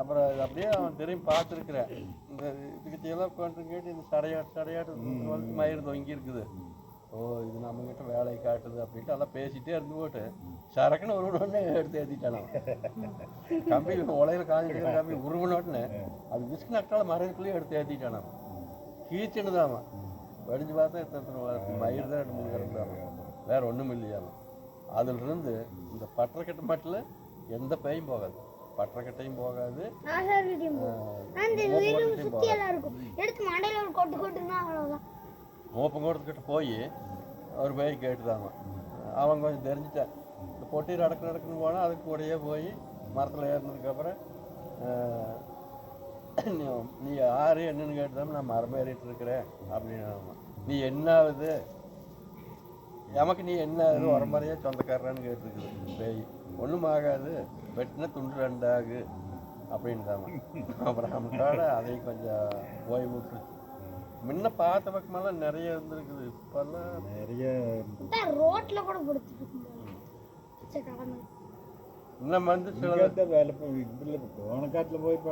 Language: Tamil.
அப்புறம் அப்படியே அவன் திரும்பி பார்த்துருக்குறேன். இந்த இதுக்கிட்டையெல்லாம் உட்காந்து கேட்டு இந்த சடையாட்டு சடையாட்டு வந்து மயிர் தொங்கி இருக்குது. ஓ இது நம்மகிட்ட வேலையை காட்டுது அப்படின்ட்டு எல்லாம் பேசிட்டே இருந்து போட்டு சரக்குன்னு ஒரு உடனே எடுத்து ஏற்றிட்டான் கம்பி உலையில் காஞ்சிட்டு கம்பி உருவனோடனே அது விஸ்கு நட்டால் மரத்துக்குள்ளேயே எடுத்து ஏற்றிட்டானான் கீச்சுன்னு தான் வடிஞ்சு பார்த்தா எத்தனை மயிர் தான் ரெண்டு மூணு கிடந்தாங்க வேற ஒன்றும் இல்லையாலும் அதிலிருந்து இந்த பட்டரைக்கட்டு மட்டில் எந்த பையும் போகாது. பட்டரைக்கட்டையும் போகாது. அந்த வீடு சுத்தி எல்லாம் இருக்கும் எடுத்து மண்டையில ஒரு கொட்டு கொட்டுனா அவ்வளவுதான். மூப்பங்கோடத்துக்கிட்ட போய் ஒரு பேய் கேட்டுதாங்க அவன் கொஞ்சம் தெரிஞ்சுட்டான் இந்த பொட்டி நடக்கு நடக்குன்னு போனால் அதுக்கு கூடயே போய் மரத்தில் ஏறினதுக்கப்புறம் நீ நீ யாரு என்னன்னு கேட்டுதான் நான் மரம் ஏறிட்டு இருக்கிறேன் அப்படின்னு நீ என்ன ஆகுது? எமக்கு நீ என்ன ஆகுது? உரம்பறையா சொந்தக்காரரான்னு கேட்டுருக்குது. பேய் ஒன்றும் ஆகாது வெட்டின துண்டு ரெண்டாகு. அப்படின்னு அப்புறம் அவனுக்காக அதை கொஞ்சம் ஓய்வு விட்டுருச்சு முன்ன பார்த்த பக்கமெல்லாம் நிறைய இருந்திருக்குது. இப்பெல்லாம் நிறைய ரோட்ல கூட இன்னும் வந்து சில வேலை போய் இதுல போனக்காட்டில் போய்